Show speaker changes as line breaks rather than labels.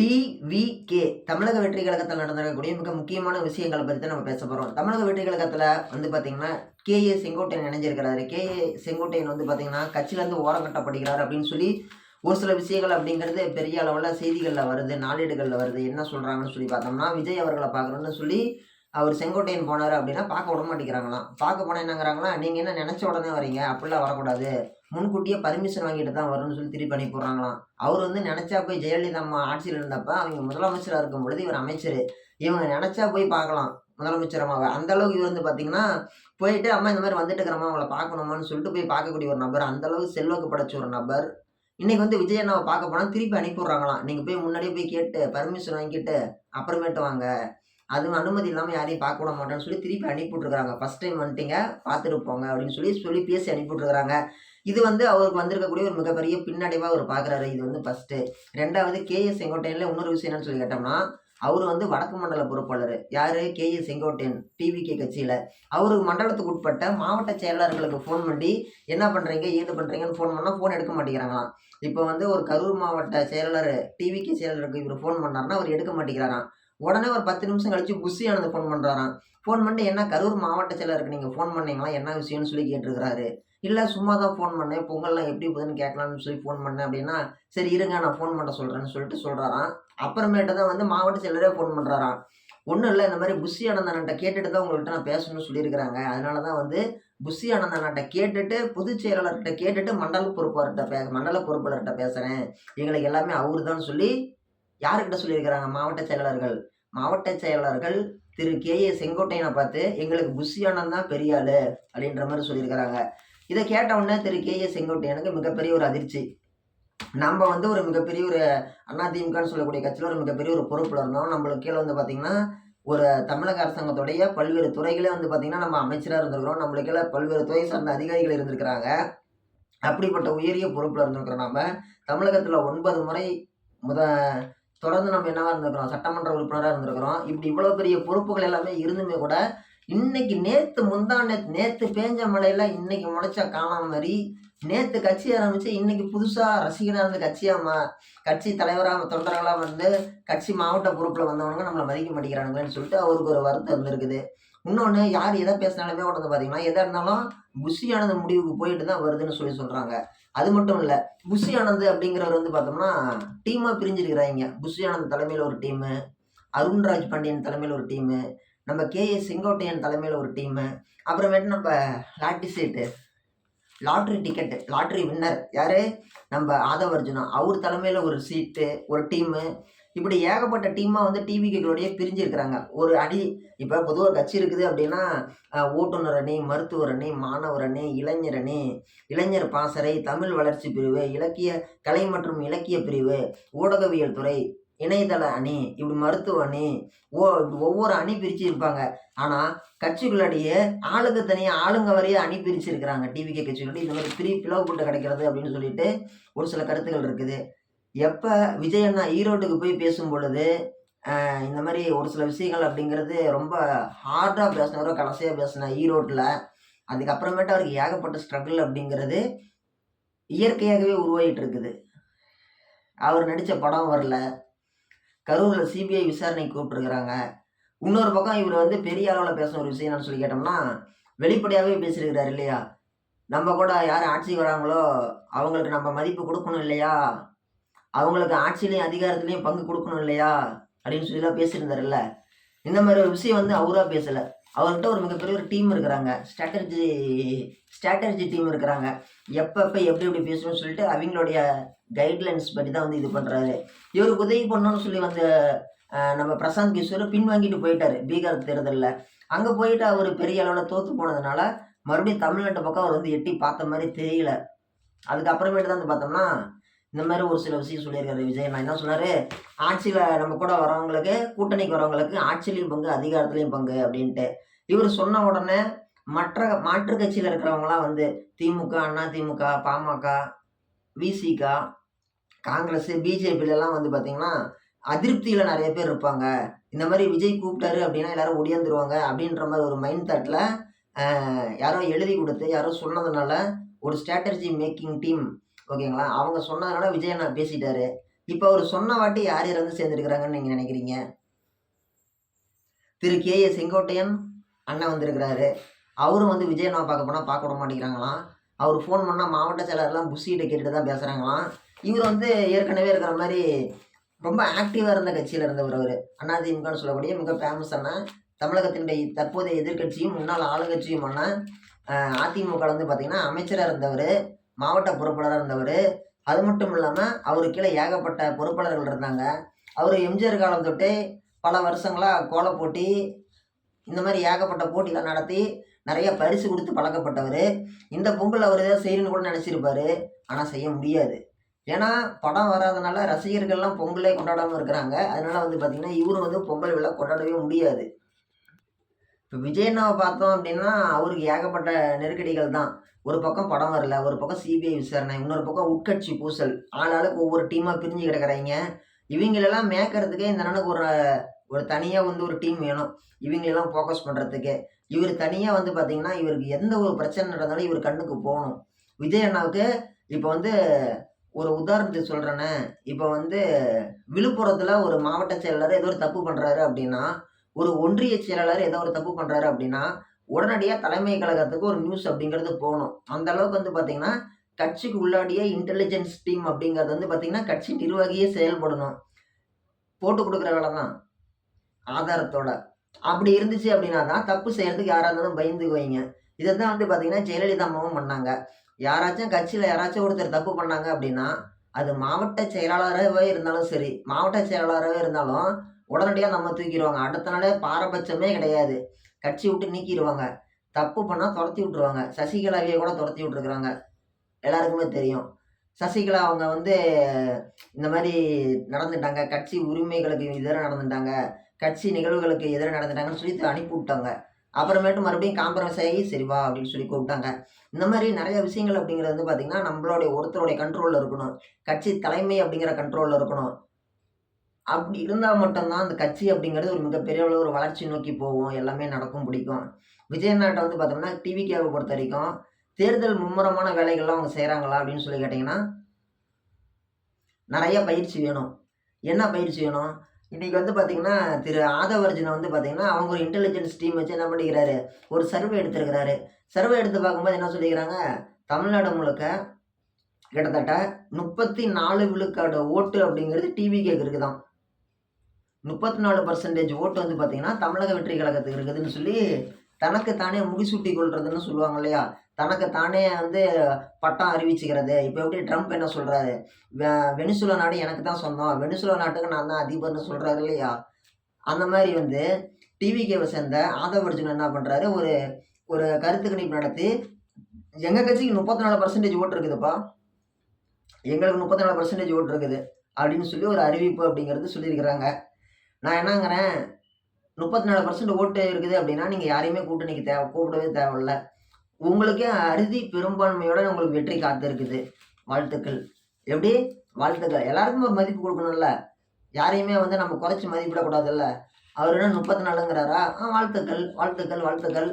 TVK தமிழக வெற்றி கழகத்தில் நடந்திருக்கக்கூடிய மிக முக்கியமான விஷயங்களை பற்றி தான் நம்ம பேச போகிறோம் தமிழக வெற்றி கழகத்தில் வந்து பார்த்திங்கன்னா கேஏ செங்கோட்டையன் இணைஞ்சிருக்கிறாரு. கேஏ செங்கோட்டையன் வந்து பார்த்தீங்கன்னா கட்சியிலேருந்து ஓரம் கட்டப்படுகிறார் அப்படின்னு சொல்லி ஒரு சில விஷயங்கள் அப்படிங்கிறது பெரிய அளவில் செய்திகளில் வருது நாளேடுகளில் வருது. என்ன சொல்கிறாங்கன்னு சொல்லி பார்த்தோம்னா விஜய் அவர்களை பார்க்குறோன்னு சொல்லி அவர் செங்கோட்டையன் போனார் அப்படின்னா பார்க்க விட மாட்டேங்கிறாங்களாம். பார்க்க போனால் என்னங்கிறாங்களா நீங்கள் என்ன நினச்ச உடனே வரீங்க? அப்படிலாம் வரக்கூடாது. முன்கூட்டியே பர்மிஷன் வாங்கிட்டு தான் வரும்னு சொல்லி திருப்பி அனுப்பி போடுறாங்களாம் அவர் வந்து நினச்சா போய் ஜெயலலிதா அம்மா ஆட்சியில் இருந்தப்ப அவங்க முதலமைச்சராக இருக்கும் பொழுது இவர் அமைச்சர். இவங்க நினச்சா போய் பார்க்கலாம் முதலமைச்சர் அம்மாவை. அந்த அளவுக்கு இவர் வந்து பார்த்தீங்கன்னா போயிட்டு அம்மா இந்த மாதிரி வந்துட்டு இருக்கிறம்மா அவங்கள பார்க்கணுமான்னு சொல்லிட்டு போய் பார்க்கக்கூடிய ஒரு நபர். அந்த அளவுக்கு செல்வாக்கு படைச்ச ஒரு நபர். இன்றைக்கி வந்து விஜய் அண்ணாவை பார்க்க போனால் திருப்பி அனுப்பி விட்றாங்களாம். நீங்கள் போய் முன்னாடியே போய் கேட்டு பர்மிஷன் வாங்கிட்டு அப்புறமேட்டு வாங்க. அதுவும் அனுமதி இல்லாமல் யாரையும் பார்க்க விட மாட்டேன்னு சொல்லி திருப்பி அனுப்பிவிட்ருக்காங்க ஃபஸ்ட் டைம் வந்துட்டீங்க பார்த்துட்டு போங்க அப்படின்னு சொல்லி சொல்லி பேசி அனுப்பிவிட்ருக்குறாங்க இது வந்து அவருக்கு வந்திருக்கக்கூடிய ஒரு மிகப்பெரிய பின்னடைவாக அவர் பார்க்குறாரு. இது வந்து ஃபஸ்ட்டு ரெண்டாவது கேஎஸ் செங்கோட்டையனில் இன்னொரு விஷயம் என்னன்னு சொல்லி கேட்டோம்னா அவர் வந்து வடக்கு மண்டல பொறுப்பாளர். யார்? கேஎஸ் செங்கோட்டையன் டிவிகே கட்சியில். அவர் மண்டலத்துக்கு உட்பட்ட மாவட்ட செயலாளர்களுக்கு ஃபோன் பண்ணி என்ன பண்ணுறீங்க ஏது பண்ணுறீங்கன்னு ஃபோன் பண்ணால் ஃபோன் எடுக்க மாட்டேங்கிறாங்களாம். இப்போ வந்து ஒரு கரூர் மாவட்ட செயலாளர் டிவிகே செயலாளருக்கு இவர் ஃபோன் பண்ணாருன்னா அவர் எடுக்க மாட்டேங்கிறாராம். உடனே ஒரு பத்து நிமிஷம் கழிச்சு புஷி ஆனந்த் ஃபோன் பண்ணுறாராம் ஃபோன் பண்ணி என்ன கரூர் மாவட்ட செயலருக்கு நீங்கள் ஃபோன் பண்ணீங்களா? என்ன விஷயம்னு சொல்லி கேட்டிருக்கிறாரு. இல்லை சும்மா தான் ஃபோன் பண்ணேன். பொங்கல்லாம் எப்படி போகுதுன்னு கேட்கலான்னு சொல்லி ஃபோன் பண்ணேன் அப்படின்னா சரி இருங்க நான் ஃபோன் பண்ண சொல்கிறேன்னு சொல்லிட்டு சொல்கிறாராம் அப்புறமேட்டு தான் வந்து மாவட்ட செயலரே ஃபோன் பண்ணுறாராம் ஒன்றும் இல்லை இந்த மாதிரி புஷி ஆனந்தன்ட்ட கேட்டுட்டு தான் உங்கள்கிட்ட நான் பேசணும்னு சொல்லியிருக்கிறாங்க. அதனால தான் வந்து புஷி ஆனந்தன்ட்ட கேட்டுட்டு பொதுச் செயலாளர்கிட்ட கேட்டுட்டு மண்டல பொறுப்பாளர்கிட்ட பே மண்டல பொறுப்பாளர்கிட்ட பேசுகிறேன் எங்களுக்கு எல்லாமே அவரு தான் சொல்லி யாருக்கிட்ட சொல்லியிருக்கிறாங்க? மாவட்ட செயலாளர்கள். மாவட்ட செயலாளர்கள் திரு கே ஏ செங்கோட்டையனை பார்த்து எங்களுக்கு புஷியானந்த் தான் பெரிய ஆளு அப்படின்ற மாதிரி சொல்லியிருக்கிறாங்க. இதை கேட்ட உடனே திரு கே ஏ செங்கோட்டையனுக்கு மிகப்பெரிய ஒரு அதிர்ச்சி. நம்ம வந்து ஒரு மிகப்பெரிய ஒரு அதிமுகன்னு சொல்லக்கூடிய கட்சியில் ஒரு மிகப்பெரிய ஒரு பொறுப்பில் இருந்தோம். நம்மளுக்கு கீழே வந்து பார்த்திங்கன்னா ஒரு தமிழக அரசாங்கத்துடைய பல்வேறு துறைகளே வந்து பார்த்திங்கன்னா நம்ம அமைச்சராக இருந்திருக்கிறோம். நம்மளுக்கு கீழே பல்வேறு துறை சார்ந்த அதிகாரிகள் இருந்திருக்கிறாங்க. அப்படிப்பட்ட உயரிய பொறுப்பில் இருந்திருக்கிறோம் நம்ம தமிழகத்தில் ஒன்பது முறை முத தொடர்ந்து நம்ம என்னவா இருந்திருக்கிறோம்? சட்டமன்ற உறுப்பினராக இருந்திருக்கிறோம். இப்படி இவ்வளோ பெரிய பொறுப்புகள் எல்லாமே இருந்துமே கூட இன்னைக்கு நேற்று முந்தா நேற்று நேற்று பேஞ்ச மழையில் இன்னைக்கு முளைச்சா காணாம மாதிரி நேற்று கட்சி ஆரம்பித்து இன்னைக்கு புதுசாக ரசிகனாக இருந்து கட்சியாக மா கட்சி தலைவராக தொண்டர்களாக வந்து கட்சி மாவட்ட பொறுப்பில் வந்தவங்க நம்மளை மதிக்க மாட்டேங்கிறானுங்களேன்னு சொல்லிட்டு அவருக்கு ஒரு வருத்தம் இருந்திருக்குது. இன்னொன்று யார் எதை பேசினாலுமே உடனே பார்த்தீங்கன்னா எதாக இருந்தாலும் புஷி ஆனந்த் முடிவுக்கு போயிட்டு தான் வருதுன்னு சொல்லி சொல்கிறாங்க அது மட்டும் இல்லை புஷி ஆனந்த் அப்படிங்கிறவர் வந்து பார்த்தோம்னா டீமாக பிரிஞ்சிருக்கிறாங்க. புஷி ஆனந்த் தலைமையில் ஒரு டீமு அருண்ராஜ் பாண்டியன் தலைமையில் ஒரு டீமு நம்ம கேஏ செங்கோட்டையன் தலைமையில் ஒரு டீமு அப்புறமேட்டு நம்ம லாட்டி சீட்டு லாட்ரி டிக்கெட்டு லாட்ரி வின்னர் யார்? நம்ம ஆதவ அர்ஜுனா. அவர் தலைமையில் ஒரு சீட்டு ஒரு டீமு இப்படி ஏகப்பட்ட டீமாக வந்து டிவிகளோடய பிரிஞ்சிருக்கிறாங்க. ஒரு அடி இப்போ பொதுவாக கட்சி இருக்குது அப்படின்னா ஓட்டுநர் அணி மருத்துவர் அணி மாணவர் அணி இளைஞர் அணி இளைஞர் பாசறை தமிழ் வளர்ச்சி பிரிவு இலக்கிய கலை மற்றும் இலக்கிய பிரிவு ஊடகவியல் துறை இணையதள அணி இப்படி மருத்துவ அணி ஓ ஒவ்வொரு அணி பிரித்து இருப்பாங்க. ஆனால் கட்சிக்குள்ளாடியே ஆளுக்கு தனியாக ஆளுங்க வரையே அணி பிரிச்சிருக்கிறாங்க. டிவிகே கட்சிகளுடைய இந்த மாதிரி பிரி பிளவுபட்டு கிடைக்கிறது அப்படின்னு சொல்லிட்டு ஒரு சில கருத்துக்கள் இருக்குது. எப்போ விஜய் அண்ணா ஈரோட்டுக்கு போய் பேசும் பொழுது இந்த மாதிரி ஒரு சில விஷயங்கள் அப்படிங்கிறது ரொம்ப ஹார்டாக பேசினவரோ கடைசியாக பேசின ஈரோட்டில் அதுக்கப்புறமேட்டு அவருக்கு ஏகப்பட்ட ஸ்ட்ரகிள் அப்படிங்கிறது இயற்கையாகவே உருவாகிட்டு இருக்குது. அவர் நடித்த படம் வரல. கரூரில் சிபிஐ விசாரணைக்கு கூப்பிட்டுருக்குறாங்க. இன்னொரு பக்கம் இவர் வந்து பெரிய அளவில் பேசின ஒரு விஷயம் சொல்லி கேட்டோம்னா வெளிப்படையாகவே பேசியிருக்கிறாரு இல்லையா? நம்ம கூட யார் ஆட்சிக்கு வராங்களோ அவங்களுக்கு நம்ம மதிப்பு கொடுக்கணும் இல்லையா? அவங்களுக்கு ஆட்சியிலையும் அதிகாரத்துலையும் பங்கு கொடுக்கணும் இல்லையா? அப்படின்னு சொல்லிலாம் பேசியிருந்தாருல்ல. இந்த மாதிரி ஒரு விஷயம் வந்து அவராக பேசலை. அவர்கிட்ட ஒரு மிகப்பெரிய ஒரு டீம் இருக்கிறாங்க. ஸ்ட்ராட்டஜி ஸ்ட்ராட்டஜி டீம் இருக்கிறாங்க. எப்பப்போ எப்படி எப்படி பேசணும்னு சொல்லிட்டு அவங்களுடைய கைட்லைன்ஸ் படி தான் வந்து இது பண்ணுறாரு இவருக்கு உதவி பண்ணணும்னு சொல்லி வந்து நம்ம பிரசாந்த் கிஷோர் பின்வாங்கிட்டு போயிட்டார் பீகார் தேர்தலில். அங்கே போயிட்டு அவர் பெரிய அளவில் தோற்று போனதுனால மறுபடியும் தமிழ்நாட்டு பக்கம் அவர் வந்து எட்டி பார்த்த மாதிரி தெரியல. அதுக்கப்புறமேட்டு தான் வந்து பார்த்தோம்னா இந்த மாதிரி ஒரு சில விஷயம் சொல்லியிருக்காரு விஜய். நான் என்ன சொன்னார்? ஆட்சியில் நம்ம கூட வரவங்களுக்கு கூட்டணிக்கு வரவங்களுக்கு ஆட்சியிலையும் பங்கு அதிகாரத்துலேயும் பங்கு அப்படின்ட்டு. இவர் சொன்ன உடனே மற்ற மாற்று கட்சியில் இருக்கிறவங்களாம் வந்து திமுக அண்ணா திமுக பாமக விசிக காங்கிரஸ் பிஜேபிலலாம் வந்து பார்த்திங்கன்னா அதிருப்தியில் நிறைய பேர் இருப்பாங்க. இந்த மாதிரி விஜய் கூப்பிட்டாரு அப்படின்னா எல்லாரும் ஒடியாந்துருவாங்க அப்படின்ற மாதிரி ஒரு மைண்ட் தாட்டில் யாரோ எழுதி கொடுத்து யாரோ சொன்னதுனால ஒரு ஸ்ட்ராட்டஜி மேக்கிங் டீம் ஓகேங்களா? அவங்க சொன்னதுனால விஜய் நான் பேசிட்டாரு. இப்போ அவர் சொன்ன வாட்டி யார் யார் வந்து சேர்ந்துருக்கிறாங்கன்னு நீங்கள் நினைக்கிறீங்க? திரு கே ஏ செங்கோட்டையன் அண்ணன் வந்திருக்கிறாரு. அவரும் வந்து விஜய் விஜயண்ணா பார்க்க போனால் பார்க்க விட மாட்டேங்கிறாங்களாம். அவர் ஃபோன் பண்ணால் மாவட்ட செயலர்லாம் புஷிகிட்ட கேட்டுட்டு தான் பேசுகிறாங்களாம் இவர் வந்து ஏற்கனவே இருக்கிற மாதிரி ரொம்ப ஆக்டிவாக இருந்த கட்சியில் இருந்தவர் அவர். அதிமுகன்னு சொல்லக்கூடிய மிக ஃபேமஸான தமிழகத்தினுடைய தற்போதைய எதிர்க்கட்சியும் முன்னாள் ஆளுங்கட்சியுமான அஹ், அதிமுக வந்து பார்த்திங்கன்னா அமைச்சராக இருந்தவர். மாவட்ட பொறுப்பாளராக இருந்தவர். அது மட்டும் இல்லாமல் அவர் கீழே ஏகப்பட்ட பொறுப்பாளர்கள் இருந்தாங்க. அவர் எம்ஜிஆர் காலம் தொட்டே பல வருஷங்களாக கோல போட்டி இந்த மாதிரி ஏகப்பட்ட போட்டிலாம் நடத்தி நிறைய பரிசு கொடுத்து பழக்கப்பட்டவர். இந்த பொங்கல் அவர் ஏதாவது செய்யணும்னு கூட நினச்சிருப்பார். ஆனால் செய்ய முடியாது. ஏன்னா படம் வராதனால ரசிகர்கள்லாம் பொங்கலே கொண்டாடாமல் இருக்கிறாங்க. அதனால வந்து பார்த்திங்கன்னா இவரும் வந்து பொங்கல் விழா கொண்டாடவே முடியாது. இப்போ விஜயண்ணாவை பார்த்தோம் அப்படின்னா அவருக்கு ஏகப்பட்ட நெருக்கடிகள் தான். ஒரு பக்கம் படம் வரல ஒரு பக்கம் சிபிஐ விசாரணை இன்னொரு பக்கம் உட்கட்சி பூசல். ஆளாளுக்கு ஒவ்வொரு டீமாக பிரிஞ்சு கிடக்குறாங்க. இவங்களெல்லாம் மேய்க்கிறதுக்கே இந்த அண்ணனுக்கு ஒரு ஒரு தனியாக வந்து ஒரு டீம் வேணும். இவங்களெல்லாம் ஃபோக்கஸ் பண்ணுறதுக்கு இவர் தனியாக வந்து பார்த்தீங்கன்னா இவருக்கு எந்த ஒரு பிரச்சனை நடந்தாலும் இவர் கண்ணுக்கு போகணும். விஜய் அண்ணாவுக்கு இப்போ வந்து ஒரு உதாரணத்துக்கு சொல்கிறேன்னே இப்போ வந்து விழுப்புரத்தில் ஒரு மாவட்ட செயலாளர் ஏதோ ஒரு தப்பு பண்ணுறாரு அப்படின்னா ஒரு ஒன்றிய செயலாளர் ஏதோ ஒரு தப்பு பண்ணுறாரு அப்படின்னா உடனடியாக தலைமை கழகத்துக்கு ஒரு நியூஸ் அப்படிங்கிறது போகணும். அந்த அளவுக்கு வந்து பார்த்தீங்கன்னா கட்சிக்கு உள்ளாடியே இன்டெலிஜென்ஸ் டீம் அப்படிங்கிறது வந்து பார்த்தீங்கன்னா கட்சி நிர்வாகியே செயல்படணும். போட்டு கொடுக்குற வேலை தான். ஆதாரத்தோட. அப்படி இருந்துச்சு அப்படின்னா தான் தப்பு செய்யறதுக்கு யாராக இருந்தாலும் பயந்துக்குவீங்க இதை தான் வந்து பார்த்தீங்கன்னா ஜெயலலிதா அம்மாவும் பண்ணாங்க. யாராச்சும் கட்சியில் யாராச்சும் ஒருத்தர் தப்பு பண்ணாங்க அப்படின்னா அது மாவட்ட செயலாளராகவே இருந்தாலும் சரி மாவட்ட செயலாளராகவே இருந்தாலும் உடனடியாக நம்ம தூக்கிடுவாங்க. அடுத்த நாளே பாரபட்சமே கிடையாது. கட்சி விட்டு நீக்கிடுவாங்க. தப்பு பண்ணால் துரத்தி விட்ருவாங்க சசிகலாவையே கூட துரத்தி விட்ருக்குறாங்க எல்லாருக்குமே தெரியும். சசிகலா அவங்க வந்து இந்த மாதிரி நடந்துட்டாங்க. கட்சி உரிமைகளுக்கு எதிராக நடந்துட்டாங்க. கட்சி நிகழ்வுகளுக்கு எதிராக நடந்துட்டாங்கன்னு சொல்லி அனுப்பி விட்டாங்க. அப்புறமேட்டு மறுபடியும் காம்ப்ரமைஸ் ஆகி சரி வா அப்படின்னு சொல்லி கூப்பிட்டாங்க. இந்த மாதிரி நிறைய விஷயங்கள் அப்படிங்கிறது வந்து பார்த்திங்கன்னா நம்மளுடைய ஒருத்தருடைய கண்ட்ரோலில் இருக்கணும். கட்சி தலைமை அப்படிங்கிற கண்ட்ரோலில் இருக்கணும். அப்படி இருந்தால் மட்டும்தான் அந்த கட்சி அப்படிங்கிறது ஒரு மிகப்பெரிய அளவு ஒரு வளர்ச்சி நோக்கி போகும். எல்லாமே நடக்கும் பிடிக்கும். விஜயநாட்டை வந்து பார்த்தோம்னா டிவிகேவை பொறுத்த வரைக்கும் தேர்தல் மும்முரமான வேலைகள்லாம் அவங்க செய்கிறாங்களா அப்படின்னு சொல்லி கேட்டிங்கன்னா நிறைய பயிற்சி வேணும். என்ன பயிற்சி வேணும்? இன்றைக்கி வந்து பார்த்திங்கன்னா திரு ஆதவர்ஜுனை வந்து பார்த்திங்கன்னா அவங்க ஒரு இன்டெலிஜென்ஸ் டீம் வச்சு என்ன பண்ணிக்கிறாரு? ஒரு சர்வே எடுத்திருக்கிறாரு. சர்வே எடுத்து பார்க்கும்போது என்ன சொல்லிக்கிறாங்க? தமிழ்நாடு முழுக்க கிட்டத்தட்ட முப்பத்தி நாலு விழுக்காடு ஓட்டு அப்படிங்கிறது டிவி கேக்கு தான் முப்பத்தி நாலு பர்சன்டேஜ் ஓட்டு வந்து பார்த்தீங்கன்னா தமிழக வெற்றி கழகத்துக்கு இருக்குதுன்னு சொல்லி தனக்கு தானே முடிசூட்டி கொள்றதுன்னு சொல்லுவாங்க இல்லையா? தனக்கு தானே வந்து பட்டம் அறிவிச்சுக்கிறது. இப்போ எப்படி ட்ரம்ப் என்ன சொல்கிறாரு வெனிசுலா நாடு எனக்கு தான் சொந்தம். வெனிசுலா நாட்டுக்கு நான் தான் அதிபர்னு சொல்கிறாரு இல்லையா? அந்த மாதிரி வந்து டிவிகேவை சேர்ந்த ஆதவர்ஜுன் என்ன பண்ணுறாரு ஒரு ஒரு கருத்து கணிப்பு நடத்தி எங்கள் கட்சிக்கு முப்பத்தி நாலு பர்சன்டேஜ் ஓட்டு இருக்குதுப்பா. எங்களுக்கு முப்பத்தி நாலு பர்சன்டேஜ் ஓட்டு இருக்குது. அப்படின்னு சொல்லி ஒரு அறிவிப்பு அப்படிங்கிறது சொல்லியிருக்கிறாங்க. நான் என்னங்கிறேன்? முப்பத்தி நாலு பர்சன்ட் ஓட்டு இருக்குது அப்படின்னா நீங்கள் யாரையுமே கூட்டணிக்கு தேவை கூப்பிடவே தேவையில்ல. உங்களுக்கே அறுதி பெரும்பான்மையோட உங்களுக்கு வெற்றி காத்து இருக்குது வாழ்த்துக்கள். எப்படி? வாழ்த்துக்கள். எல்லாருக்கும் ஒரு மதிப்பு கொடுக்கணும்ல? யாரையுமே வந்து நம்ம குறைச்சி மதிப்பிடக்கூடாதுல்ல? அவர் என்ன முப்பத்தி நாலுங்கிறாரா? ஆ வாழ்த்துக்கள் வாழ்த்துக்கள் வாழ்த்துக்கள்.